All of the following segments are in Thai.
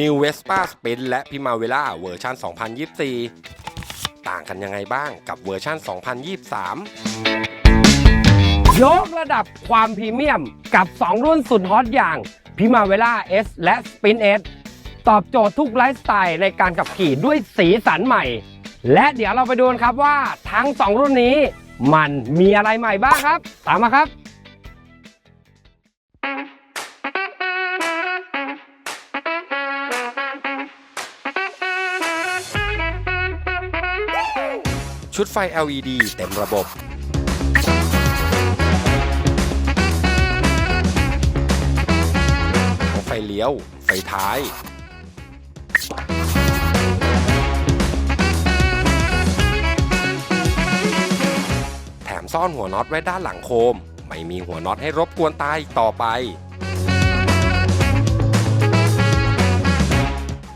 New Vespa Spin และ Primavera เวอร์ชัน 2024 ต่างกันยังไงบ้างกับเวอร์ชัน 2023 ยกระดับความพรีเมียมกับ 2 รุ่นสุดฮอตอย่าง Primavera S และ Spin S ตอบโจทย์ทุกไลฟ์สไตล์ในการขับขี่ด้วยสีสันใหม่ และเดี๋ยวเราไปดูกันครับว่าทั้ง 2 รุ่นนี้มันมีอะไรใหม่บ้างครับ ตามมาครับ ชุดไฟ LED เต็มระบบ ไฟเลี้ยว ไฟท้าย แถมซ่อนหัวน็อตไว้ด้านหลังโคม ไม่มีหัวน็อตให้รบกวนตาอีกต่อไป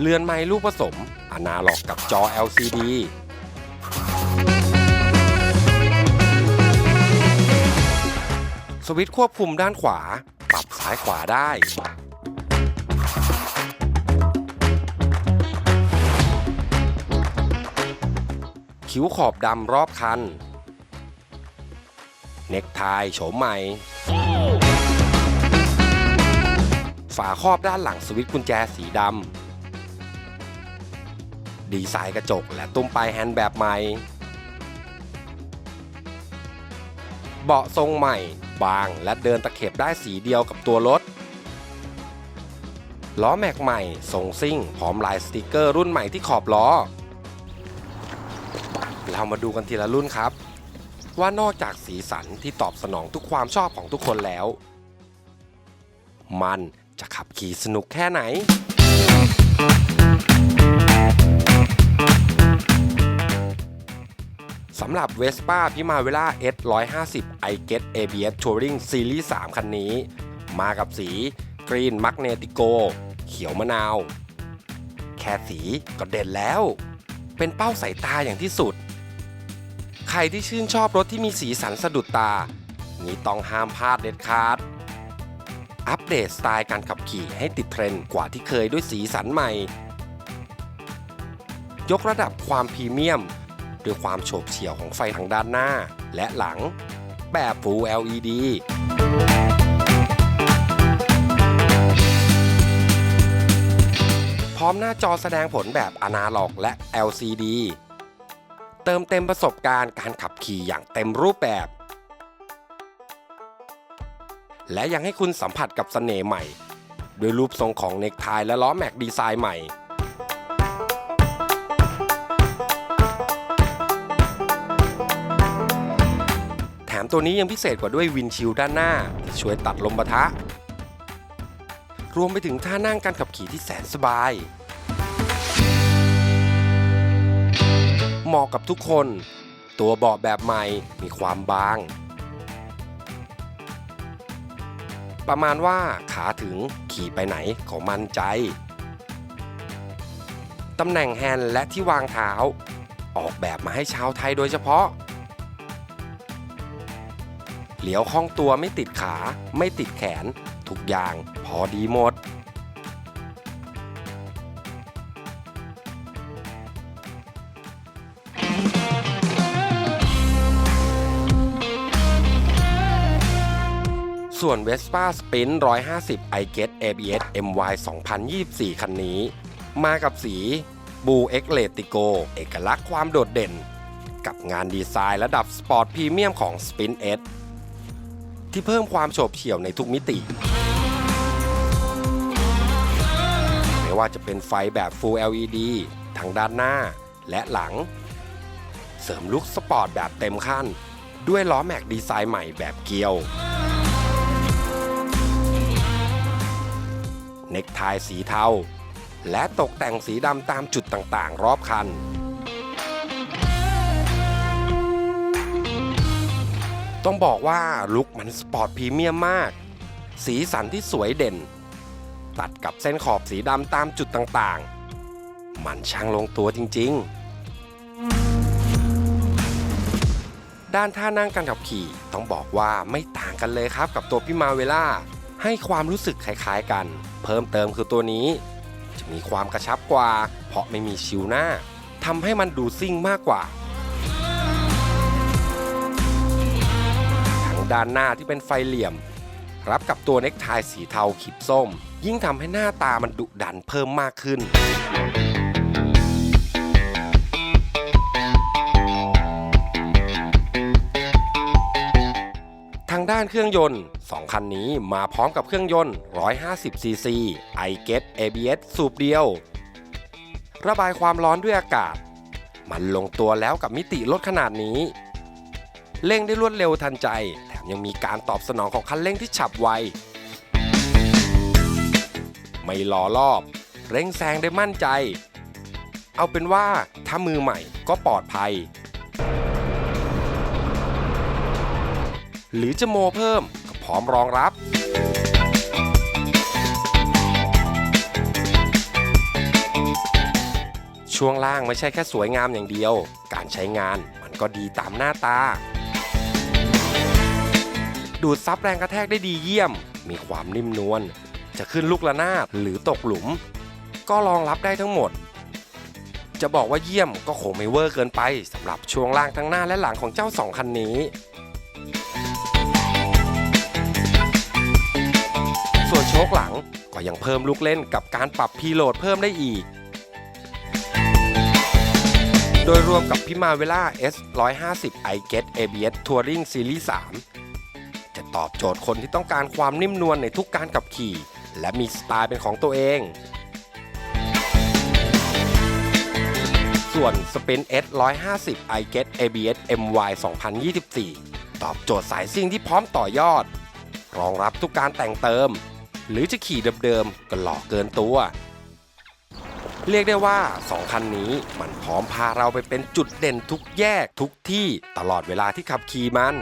เรือนไม้ลูกผสม อนาล็อกกับจอ LCD สวิตช์ควบคุมด้านขวา ปรับซ้ายขวาได้ คิ้วขอบดำรอบคัน เน็กไทโฉมใหม่ ฝาครอบด้านหลังสวิตช์กุญแจสีดำ ดีไซน์กระจกและตุ้มปลายแฮนด์แบบใหม่เบาะทรงใหม่ บาง และเดินตะเข็บได้สีเดียวกับตัวรถ ล้อแม็กใหม่ทรงซิ่งพร้อมลายสติกเกอร์รุ่นใหม่ที่ขอบล้อ เรามาดูกันทีละรุ่นครับ ว่านอกจากสีสันที่ตอบสนองทุกความชอบของทุกคนแล้ว มันจะขับขี่สนุกแค่ไหน สำหรับ Vespa Primavera S 150 i Get ABS Touring Series 3 คันนี้ มากับสี Green Magnetico เขียวมะนาว แค่สีก็เด่นแล้ว เป็นเป้าสายตาอย่างที่สุด ใครที่ชื่นชอบรถที่มีสีสันสะดุดตา นี่ต้องห้ามพลาดเด็ดขาดอัปเดตสไตล์การขับขี่ให้ติดเทรนด์กว่าที่เคยด้วยสีสันใหม่ ยกระดับความพรีเมียม ด้วยความโฉบเฉี่ยวของไฟทางด้านหน้า และหลัง แบบ Full LED พร้อมหน้าจอแสดงผลแบบอนาล็อกและ LCD เติมเต็มประสบการณ์การขับขี่อย่างเต็มรูปแบบ และยังให้คุณสัมผัสกับเสน่ห์ใหม่ ด้วยรูปทรงของเน็กไทและล้อแม็กดีไซน์ใหม่ ตัวนี้ยังพิเศษกว่าด้วยวินชิลด้านหน้าที่ช่วยตัดลมปะทะ รวมไปถึงท่านั่งการขับขี่ที่แสนสบาย เหมาะกับทุกคน ตัวเบาะแบบใหม่มีความบาง ประมาณว่าขาถึงขี่ไปไหนก็มั่นใจ ตำแหน่งแฮนด์และที่วางเท้า ออกแบบมาให้ชาวไทยโดยเฉพาะ เหลียวคล่องตัวไม่ติดขา ไม่ติดแขน ทุกอย่างพอดีหมด ส่วน Vespa Sprint 150 i Get ABS MY 2024 คันนี้ มากับสี Blue X l e t i c o เอกลักษณ์ความโดดเด่น กับงานดีไซน์ระดับสปอร์ตพรีเมียมของ Spin S ที่เพิ่มความโฉบเฉี่ยวในทุกมิติ ไม่ว่าจะเป็นไฟแบบ Full LED ทั้งด้านหน้าและหลัง เสริมลุคสปอร์ตแบบเต็มขั้น ด้วยล้อแม็กดีไซน์ใหม่แบบเกียว เน็กไทสีเทาและตกแต่งสีดำตามจุดต่างๆ รอบคัน ต้องบอกว่าลุคมันสปอร์ตพรีเมียมมาก สีสันที่สวยเด่น ตัดกับเส้นขอบสีดำตามจุดต่างๆ มันช่างลงตัวจริงๆ ด้านท่านั่งการขับขี่ต้องบอกว่าไม่ต่างกันเลยครับกับตัวพี่มาเวล่า ให้ความรู้สึกคล้ายๆกัน เพิ่มเติมคือตัวนี้ จะมีความกระชับกว่า เพราะไม่มีชิวหน้าทำให้มันดูซิ่งมากกว่า ด้านหน้าที่เป็นไฟเหลี่ยม รับกับตัวเน็กไทสีเทาขีดส้ม ยิ่งทำให้หน้าตามันดุดันเพิ่มมากขึ้นทางด้านเครื่องยนต์ 2 คันนี้มาพร้อมกับเครื่องยนต์ 150cc i g e t ABS สูบเดียว ระบายความร้อนด้วยอากาศ มันลงตัวแล้วกับมิติรถขนาดนี้ เร่งได้รวดเร็วทันใจ ยังมีการตอบสนองของคันเร่งที่ฉับไว ไม่ล้อรอบ เร่งแซงได้มั่นใจ เอาเป็นว่าถ้ามือใหม่ก็ปลอดภัย หรือจะโมเพิ่มก็พร้อมรองรับช่วงล่างไม่ใช่แค่สวยงามอย่างเดียว การใช้งานมันก็ดีตามหน้าตา ดูดซับแรงกระแทกได้ดีเยี่ยม มีความนิ่มนวล จะขึ้นลูกระนาดหรือตกหลุม ก็รองรับได้ทั้งหมด จะบอกว่าเยี่ยมก็คงไม่เวอร์เกินไปสำหรับช่วงล่างทั้งหน้าและหลังของเจ้าสองคันนี้ ส่วนโชคหลังก็ยังเพิ่มลูกเล่นกับการปรับพีโหลดเพิ่มได้อีกโดยรวมกับพิมาเวล่า S 150 i Get ABS Touring Series 3 ตอบโจทย์คนที่ต้องการความนิ่มนวลในทุกการขับขี่ และมีสไตล์เป็นของตัวเอง ส่วน Spin S 150 i Get ABS MY 2024 ตอบโจทย์สายซิ่งที่พร้อมต่อยอด รองรับทุกการแต่งเติม หรือจะขี่เดิมๆก็หลอกเกินตัวเรียกได้ว่า 2 คันนี้มันพร้อมพาเราไปเป็นจุดเด่นทุกแยกทุกที่ตลอดเวลาที่ขับขี่มัน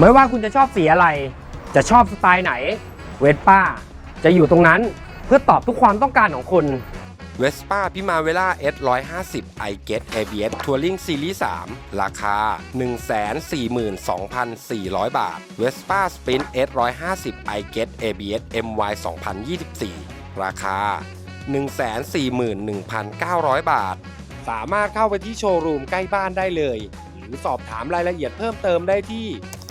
ไม่ว่าคุณจะชอบสีอะไร จะชอบสไตล์ไหน เวสป้าจะอยู่ตรงนั้นเพื่อตอบทุกความต้องการของคุณ Vespa p i m a v e l a S 150 i Get ABS Touring Series 3 ราคา 142,400 บาท Vespa Sprint S 150 i Get ABS MY 2024 ราคา 141,900 บาท สามารถเข้าไปที่โชว์รูมใกล้บ้านได้เลย รือสอบถามรายละเอียดเพิ่มเติมได้ที่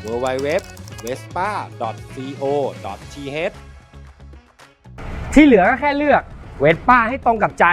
www.vespa.co.th ที่เหลือก็แค่เลือกเวสป้าให้ตรงกับใจ